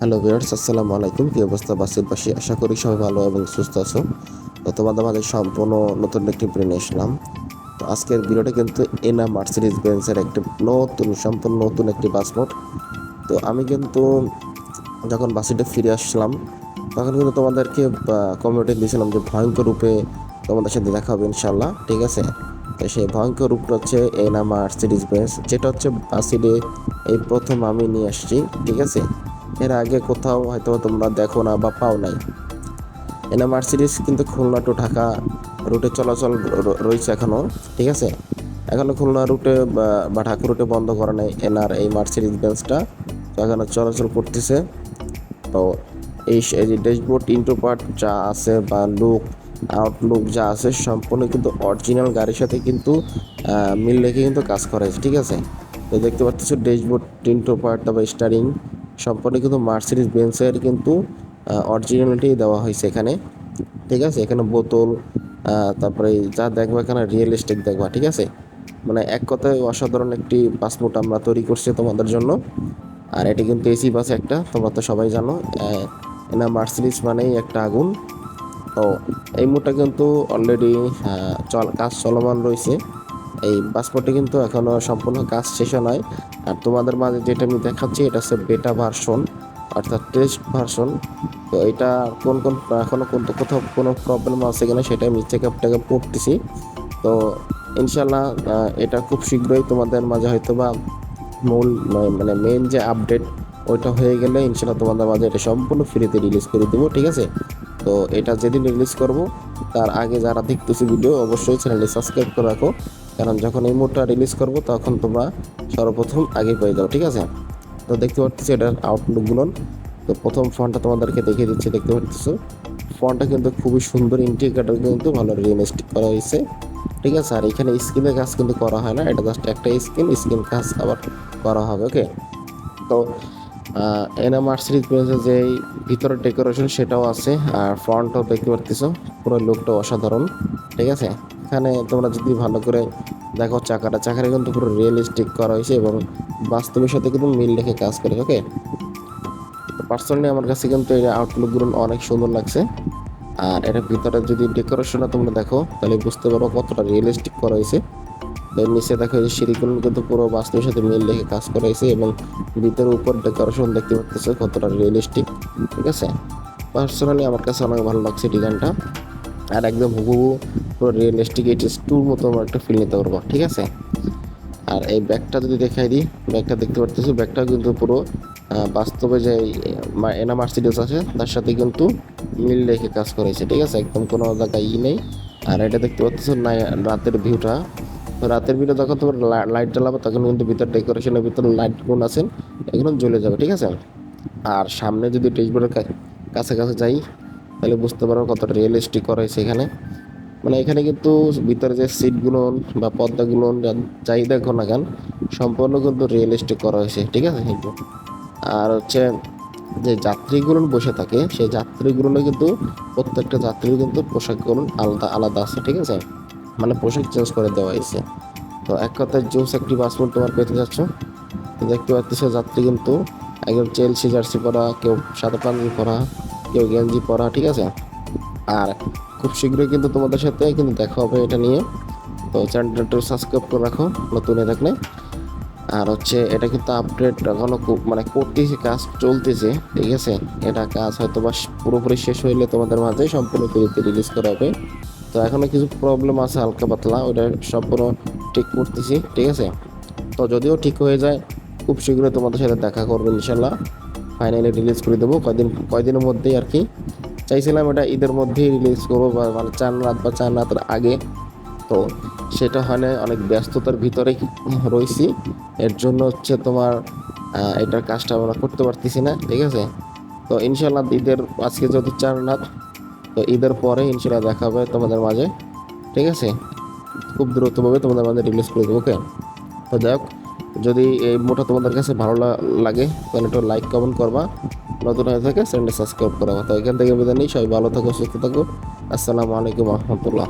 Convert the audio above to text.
Hello viewers, আসসালামু আলাইকুম। কি অবস্থা, বাসের পাশে? আশা করি সবাই ভালো এবং সুস্থ আছো। তো তোমাদের মাঝে সম্পূর্ণ নতুন একটি ব্রেন এসলাম তো আজকের ভিডিওটা কিন্তু এনা মার্সিডিজ বেঞ্চের একটি নতুন, সম্পূর্ণ নতুন একটি পাসপোর্ট তো আমি কিন্তু যখন বাসিটা ফিরে আসলাম, তখন কিন্তু তোমাদেরকে কমিউনিটি দিয়েছিলাম যে ভয়ঙ্কর রূপে তোমাদের সাথে দেখা হবে ইনশাল্লাহ ঠিক আছে? তো সেই ভয়ঙ্কর রূপটা হচ্ছে এনা মার্সিডিজ বেঞ্চ যেটা হচ্ছে বাসিডে এই প্রথম আমি নিয়ে আসছি, ঠিক আছে? এর আগে কোথাও হয়তো তোমরা দেখো না বা পাও নাই। এনা মার্সিডিস কিন্তু খুলনা টু ঢাকা রুটে চলাচল রয়েছে এখনও ঠিক আছে? এখনও খুলনা রুটে বা ঢাকা রুটে বন্ধ করে নেই এনার এই মার্সিডিস বেঞ্চটা তো এখনও চলাচল করতেছে। তো এই যে ড্যাশবোর্ড ইন্টো পার্ট যা আছে বা লুক আউটলুক যা আছে সম্পূর্ণ কিন্তু অরিজিনাল গাড়ির সাথে কিন্তু মিল রেখে কিন্তু কাজ করা ঠিক আছে? তো দেখতে পাচ্ছ ড্যাশবোর্ড ইন্টো পার্ট তারপর স্টারিং সম্পূর্ণ কিন্তু মার্সিডিস বেঞ্চের কিন্তু অরিজিনালিটি দেওয়া হয়েছে এখানে, ঠিক আছে? এখানে বোতল তারপরে যা দেখব এখানে রিয়েলিস্টিক দেখবা, ঠিক আছে? মানে এক কথায় অসাধারণ একটি পাসপোর্ট আমরা তৈরি করছি তোমাদের জন্য। আর এটি কিন্তু এসি বাস একটা, তোমরা তো সবাই জানো এনা মার্সিডিস মানেই একটা আগুন। তো এই মুহূর্তে কিন্তু অলরেডি চল, কাজ চলমান রয়েছে। এই পাসপোর্টে কিন্তু এখনও সম্পূর্ণ কাজ শেষ নয় আর তোমাদের মাঝে যেটা আমি দেখাচ্ছি, এটা হচ্ছে বেটা ভার্সন অর্থাৎ টেস্ট ভার্সন তো এটা কোন কোন এখনও কোন কোথাও কোনো প্রবলেম আছে কিনা সেটা আমি চেক আপটাকে টেক আপ করতেছি। তো ইনশাল্লাহ এটা খুব শীঘ্রই তোমাদের মাঝে হয়তো বা মূল মানে- মানে মেন যে আপডেট ওইটা হয়ে গেলে ইনশাল্লাহ তোমাদের মাঝে এটা সম্পূর্ণ ফ্রিতে রিলিজ করে দেবো, ঠিক আছে? তো এটা যেদিন রিলিজ করব, তার আগে যারা দেখতেছি ভিডিও অবশ্যই চ্যানেলটি সাবস্ক্রাইব করে রাখো। কারণ যখন এই মুহূর্তে রিলিজ করব, তখন তোমরা সর্বপ্রথম আগে পেয়ে যাও, ঠিক আছে? তো দেখতে পাচ্ছি এটার আউটলুকগুলো তো প্রথম ফোনটা তোমাদেরকে দেখিয়ে দিচ্ছি, দেখতে পাচ্ছ ফোনটা কিন্তু খুবই সুন্দর ইন্টিগ্রেটার কিন্তু ভালো রিয়েলিস্টিক করা হয়েছে, ঠিক আছে? আর এখানে স্ক্রিনের কাজ কিন্তু করা হয় না, এটা জাস্ট একটা স্ক্রিন স্ক্রিন কাজ আবার করা হবে ওকে তো এনা মার্সিডিজ বেঞ্চের যে ভিতরের ডেকোরেশন সেটাও আছে, আর ফ্রন্টও দেখতে পারতেছো, পুরো লুকটা অসাধারণ, ঠিক আছে? এখানে তোমরা যদি ভালো করে দেখো চাকাটা চাকাটা কিন্তু পুরো রিয়েলিস্টিক করা হয়েছে এবং বাস্তবের সাথে কিন্তু মিল রেখে কাজ করে ওকে পার্সোনালি আমার কাছে কিন্তু এই আউটলুকগুলো অনেক সুন্দর লাগছে। আর এটার ভিতরে যদি ডেকোরেশনটা তোমরা দেখো, তাহলে বুঝতে পারো কতটা রিয়েলিস্টিক করা হয়েছে। নিচে দেখো এই সিঁড়িগুলো কিন্তু পুরো বাস্তবের সাথে মিল রেখে কাজ করা হয়েছে এবং ভিতরে উপর ডেকোরেশন দেখতে পাচ্ছ কতটা রিয়েলিস্টিক ঠিক আছে? পার্সোনালি আমার কাছে অনেক ভালো লাগছে ডিজাইনটা আর একদম হুবহু পুরো রিয়েলিস্টিক এইচ টুর মতো একটা ফিল নিতে পারব, ঠিক আছে? আর এই ব্যাগটা যদি দেখাই দিই, ব্যাগটা দেখতে পারতেছি, ব্যাগটা কিন্তু পুরো বাস্তবে যে এনা মার্সিডিস আছে, তার সাথে কিন্তু মিল রেখে কাজ করেছে, ঠিক আছে? একদম কোনো জায়গায় ই নেই। আর এটা দেখতে পাচ্ছ না রাতের ভিউটা রাতের ভিউটা যখন তোমার লাইট জ্বালাবে, তখন কিন্তু ভিতর ডেকোরেশনের ভিতরে লাইট কোন আছেন এগুলো জ্বলে যাবে, ঠিক আছে? আর সামনে যদি ড্যাশবোর্ডের কাছে কাছে যাই, তাহলে বুঝতে পারব কতটা রিয়েলিস্টিক করা হয়েছে এখানে। মানে এখানে কিন্তু ভিতরে যে সিটগুলো বা পর্দাগুলো যা- যাই দেখো না কেন, সম্পূর্ণ কিন্তু রিয়েলিস্টিক করা হয়েছে, ঠিক আছে? কিন্তু আর হচ্ছে যে যাত্রীগুলো বসে থাকে, সেই যাত্রীগুলো কিন্তু প্রত্যেকটা যাত্রীর কিন্তু পোশাকগুলো আলাদা আলাদা আছে, ঠিক আছে? মানে পোশাক চেঞ্জ করে দেওয়া হয়েছে। তো এক কথায় জোস একটি পাসপোর্ট তোমার পেতে যাচ্ছ? দেখতে পাচ্ছ যাত্রী কিন্তু একদম চেলসি জার্সি পরা, কেউ সাদা পাঞ্জি পরা, কেউ গেঞ্জি পরা, ঠিক আছে? আর খুব শীঘ্রই কিন্তু তোমাদের সাথে কিন্তু দেখা হবে এটা নিয়ে। তো চ্যানেলটা সাবস্ক্রাইব করে রাখো, নতুন হয়ে থাকলে। আর হচ্ছে এটা কিন্তু আপডেট এখনও খুব মানে করতেছে, কাজ চলতেছে, ঠিক আছে? এটা কাজ হয়তো বা পুরোপুরি শেষ হইলে তোমাদের মাঝে সম্পূর্ণ ফ্রিতে রিলিজ করা হবে। তো এখনও কিছু প্রবলেম আছে হালকা পাতলা, ওটা সম্পূর্ণ ঠিক করতেছি, ঠিক আছে? তো যদিও ঠিক হয়ে যায়, খুব শীঘ্রই তোমাদের সাথে দেখা করব ইনশাল্লাহ। ফাইনালি রিলিজ করে দেবো, কয়দিন কয়দিনের মধ্যেই আর কি। চাইছিলাম এটা ঈদের মধ্যেই রিলিজ করব, বা মানে চার রাত বা চার রাতের আগে। তো সেটা হয় অনেক ব্যস্ততার ভিতরে রয়েছি। এর জন্য হচ্ছে তোমার এটার কাজটা আমরা করতে পারতেছি না, ঠিক আছে? তো ইনশাল্লাহ ঈদের, আজকে যদি চার রাত, তো ঈদের পরে ইনশাল্লাহ দেখা হবে তোমাদের মাঝে, ঠিক আছে? খুব দ্রুতভাবে তোমাদের মাঝে রিলিজ করে দেবো ওকে তো যাই হোক। যদি এই মোটা তোমাদের কাছে ভালো লাগে, তাহলে একটু লাইক কমেন্ট করবা। নতুন হয়ে থাকে চ্যানেলটা সাবস্ক্রাইব করা তো এখান থেকে বিদায় নিই, সবাই ভালো থাকো, সুস্থ থাকো। আসসালামু আলাইকুম রহমতুল্লাহ।